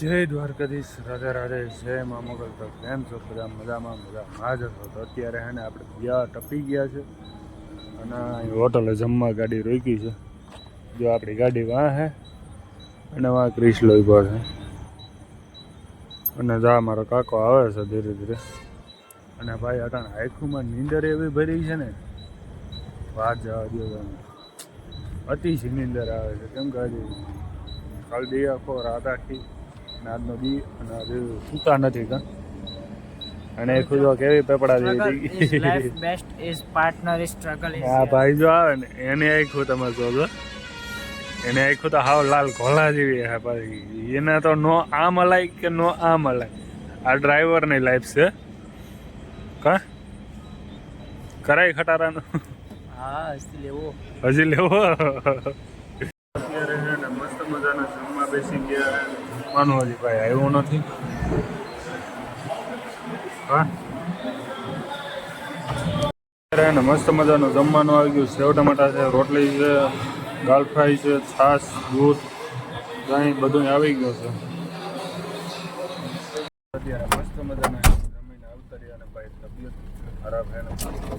જય દ્વારકાધીશ, રાધે રાધે, જય મા મોગલ તો કેમ છો બધા? મજામાં મજામાં. જ છો તો અત્યારે હે ને આપણે ગયા ટપી ગયા છે અને હોટલે જમવા ગાડી રોકી છે. જો આપણી ગાડી વાં હે અને વાં ક્રિશ લોકો છે અને જા, મારો કાકો આવે છે ધીરે ધીરે. અને ભાઈ અટાણ આખુંમાં નીંદર એવી ભરી છે ને. વાત જવા દો તમે. અતિશય નીંદર આવે છે. કેમ કે હજી કાલ દી આખો રાત આખી અને આજનો દી અને આજે સૂતા નથી કાં અને એ ખુદો કેવી પેપડા જેવી best is partner is struggle આ ભાઈ જો આવે ને એને આખું તમે જોજો એને આખું તો હાવ લાલ ઘોલા જેવી હે ભાઈ. એને તો નો આમ અલાય કે નો આમ અલાય. આ ડ્રાઈવરની લાઈફ છે. કા? કરાય ખટારાનો? હા હજી લેવો. હજી લેવો? અત્યારે મસ્ત મજાના જમવા બેસી ગયા માનો હજી ભાઈ, આવ્યો નથી. હા? અત્યારે ને મસ્ત મજાનું જમવાનું આવી ગયું સેવ ટમાટા છે, રોટલી છે, દાળ ફ્રાય છે, છાશ, દૂધ, દહીં બધું આવી ગયું છે. અત્યારે મસ્ત મજાના જમીને અવતરી અને ભાઈ તબિયત ખરાબ છે ને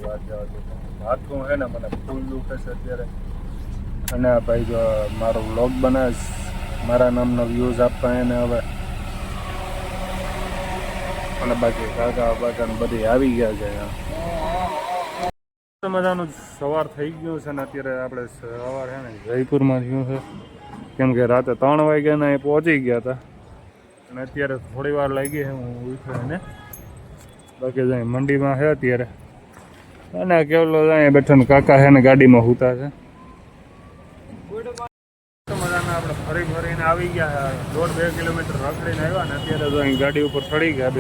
વાત જવા દો હાથું છે ને, મને ફૂલ દુખે છે અત્યારે. અને ભાઈ જો મારો વ્લોગ બનાવીશ મારા નામનો વ્યૂઝ આપવા એને હવે. અને બાકી કાકા, બાકા બધી આવી ગયા છે. મજાનું સવાર થઈ ગયું છે ને અત્યારે આપણે સવાર છે ને જયપુરમાં થયું છે. કેમ કે રાતે ત્રણ વાગ્યાના એ પહોંચી ગયા હતા. અને અત્યારે થોડી વાર લાગી છે, હું ઉઠ્યો ને બાકી જાય મંડીમાં છે અત્યારે. અને કેવલો અહીંયા બેઠો કાકા છે ને ગાડીમાં હુતા છે મસ્ત મજાના આપણે ફરી ફરીને આવી ગયા. દોઢ બે કિલોમીટર રખડીને આવ્યા ને અત્યારે તો અહીં ગાડી ઉપર ચડી ગયા બે.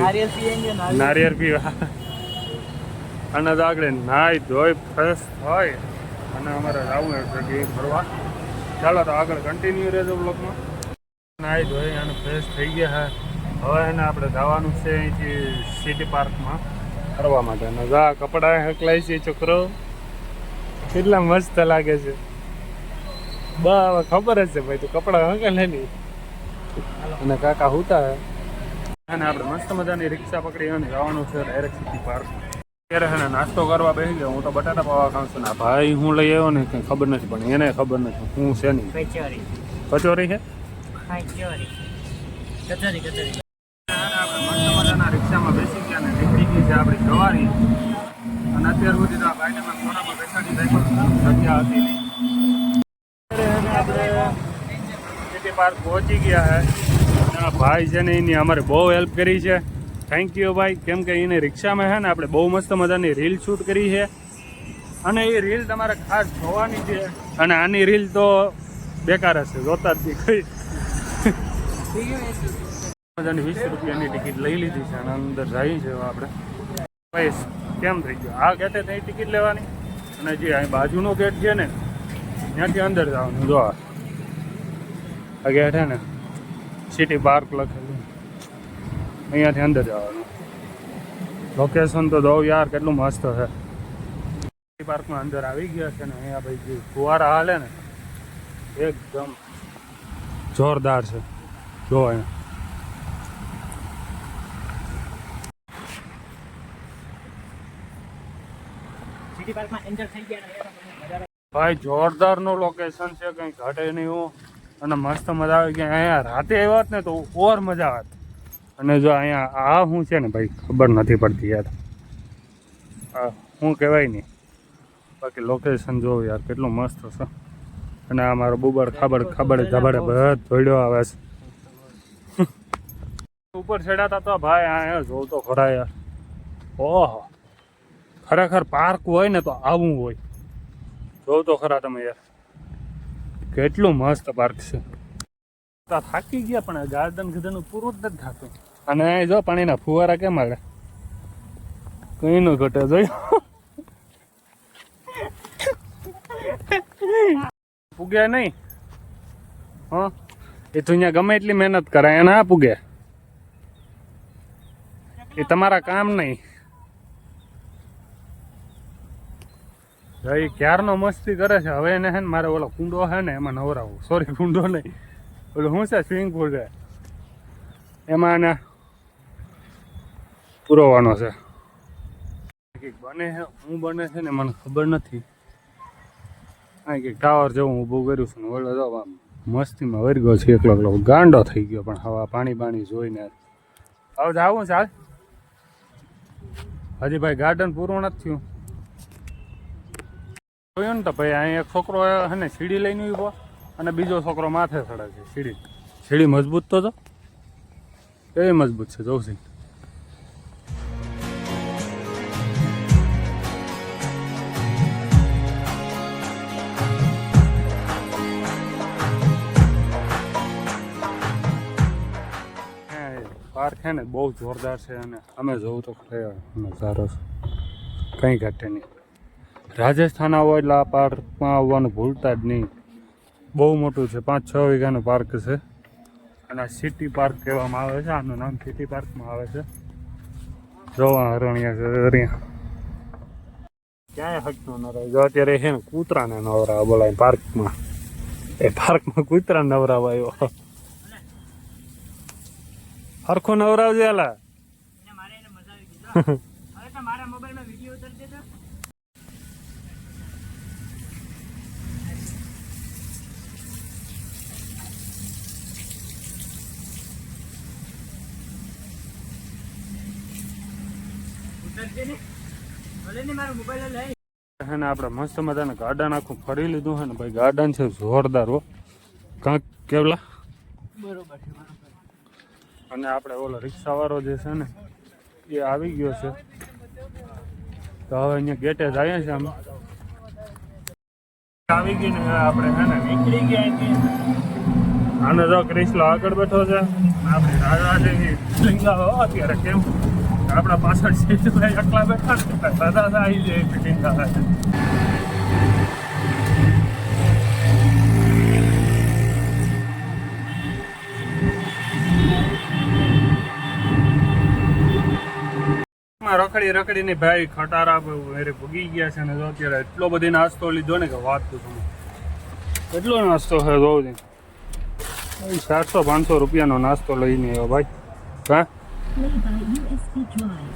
નારિયેલ પીવા. અને તો આગળ નાહી ધોઈ ફ્રેશ હોય અને અમારે જવું એ કે ફરવા. ચાલો તો આગળ કન્ટિન્યુ રહેજો બ્લોકમાં નાહી ધોઈ અને ફ્રેશ થઈ ગયા હવે એને આપણે જવાનું છે અહીંથી સિટી પાર્કમાં ફરવા માટે. અને જા કપડાં હકલાય છે છોકરો કેટલા મસ્ત લાગે છે. બા ખબર જ છે ભાઈ તું કપડાં હકલે નહીં. અને કાકા હુતા હે. અને આપણે મસ્ત મજાની રિક્ષા પકડી અને જવાનું છે ડાયરેક્ટ સિટી પાર્ક ત્યારે છે નાસ્તો કરવા બેસી ગયો હું તો બટાટા પાવા ખાઉં છું ને ભાઈ હું લઈ આવ્યો ને કંઈ ખબર નથી પણ એને ખબર નથી હું છે નહીં. કચોરી. કચોરી છે? કચોરી. કચોરી કચોરી. આપણે મસ્ત મજાના રિક્ષામાં બેસી ગયા ને નીકળી ગઈ છે આપણી સવારી. અને અત્યાર સુધી તો આ ભાઈને મેં ખોરામાં બેસાડી રાખ્યો જગ્યા હતી નહીં અત્યારે આપણે સિટી પાર્ક પહોંચી ગયા છે એના ભાઈ છે ને એની અમારે બહુ હેલ્પ કરી છે થેન્ક યુ ભાઈ કેમ કે એને રિક્ષામાં છે ને આપણે બહુ મસ્ત મજાની રીલ શૂટ કરી છે અને એ રીલ તમારે ખાસ જોવાની છે અને આની રીલ તો બેકાર હશે જોતા જ કઈ મજાની વીસ રૂપિયાની ટિકિટ લઈ લીધી છે અને અંદર જઈ છે આપણે ભાઈ કેમ થઈ ગયું આ ગેટે ત્યાં ટિકિટ લેવાની અને જે અહીં બાજુનો ગેટ છે ને ત્યાંથી અંદર જવાનું જો આ છે ને સિટી પાર્ક લખેલું. અહીંયાથી અંદર જવાનું. લોકેશન તો દો યાર કેટલું મસ્ત છે. સિટી પાર્કમાં અંદર આવી ગયા છે ને અહીંયા ભાઈ જે ફુવારા હાલે ને એકદમ જોરદાર છે. જો અહીંયા. સિટી પાર્કમાં એન્ટર થઈ ગયા ભાઈ જોરદારનું લોકેશન છે કંઈ ઘટે નહીં હું. અને મસ્ત મજા આવે કે અહીંયા રાતે આવ્યા ને તો ઓર મજા આવત અને જો અહીંયા આ શું છે ને ભાઈ, ખબર નથી પડતી યાર. શું કહેવાય નહીં. બાકી લોકેશન જોવું યાર, કેટલું મસ્ત છે. અને આ મારો બુબર ખાબડ ખાબડ ધબડ બધ ધોડ્યો આવે છે. ઉપર ચડાતા તો ભાઈ અહીંયા જોતો ખરા યાર. ઓહો. ખરેખર પાર્ક હોય ને તો આવું હોય. જોવ તો ખરા તમે યાર. કેટલું મસ્ત પાર્ક છે. થાકી ગયા પણ ગાર્ડન ગીધનું પૂરું જ નથી થતું. અને જો પાણીના ફુવારા કેમ આવે કઈ નો ઘટે જોયું પૂગ્યા નહીં. હા? એ તો અહીંયા ગમે એટલી મહેનત કરાય એને આ પૂગે? એ તમારા કામ નહીં. ભાઈ ક્યારનો મસ્તી કરે છે? હવે એને છે ને મારે ઓલો કુંડો છે ને એમાં નવરાવું. સોરી કુંડો નહીં. ઓલું શું છે? સ્વિમિંગ પુલ છે. એમાં એને પુરવવાનો છે. કંઈક બને છે, હું બને છે ને મને ખબર નથી. આ કંઈક ટાવર જેવું ઊભું કર્યું છું ને ઓલો જો મસ્તીમાં વર્ગો છે, એકલો એકલો. ગાંડો થઈ ગયો પણ હવા પાણી પાણી જોઈને. હવે જાવું ચાલ હજી ભાઈ ગાર્ડન પૂરું નથી થયું. જોયું ને તો ભાઈ અહીંયા એક છોકરો હે ને, સીડી લઈને ઊભો અને બીજો છોકરો માથે ચડે છે, સીડી. સીડી મજબૂત તો તો કેવી મજબૂત છે, જોઉં પાર્ક છે ને, બહુ જોરદાર છે અને અમે જવું તો ખરે નજારો કંઈ ઘટે નહીં. રાજસ્થાન આવો એટલે આ પાર્કમાં આવવાનું ભૂલતા જ નહીં. બહુ મોટું છે, પાંચ છ વીઘાનું પાર્ક છે. અને આ સિટી પાર્ક કહેવામાં આવે છે, આનું નામ સિટી પાર્કમાં આવે છે. જોવા હરણિયા છે હરણિયા ક્યાંય હકતું ન રહે જો અત્યારે છે ને કૂતરાને નવરા બોલાય પાર્કમાં. એ પાર્કમાં કૂતરા નવરાવા આવ્યો હરખો નવરાવજે અલા એને મારે એને મજા આવી ગઈ જો. હવે તો મારા મોબાઈલમાં વીડિયો ઉતારી દેજો આપણે મસ્ત મજાનું ગાર્ડન આખું ફરી લીધું છે ને, ભાઈ ગાર્ડન છે જોરદાર હો. કાંક કેવલા? બરોબર અને આપણે ઓલો રિક્ષાવાળો જે છે ને, એ આવી ગયો છે. તો હવે અહીંયા ગેટે જઈએ છે અમે. આવી ગઈ ને આપણે હે ને નીકળી ગયા આને જો ક્રિસ્લો આગળ બેઠો છે. આપણે રાજા છે હો અત્યારે કેમ આપણા પાછળ છે એકલા બેઠા દાદા આવી જાય ફિટિંગ થાય. રખડી રખડીને ભાઈ ખટારા મેરે ભૂગી ગયા છે ને જો અત્યારે એટલો બધી નાસ્તો લીધો ને કે વાત પૂછું કેટલો નાસ્તો છે છું પાંચસો રૂપિયાનો નાસ્તો લઈને આવ્યો ભાઈ. હા? Play by USB Drive.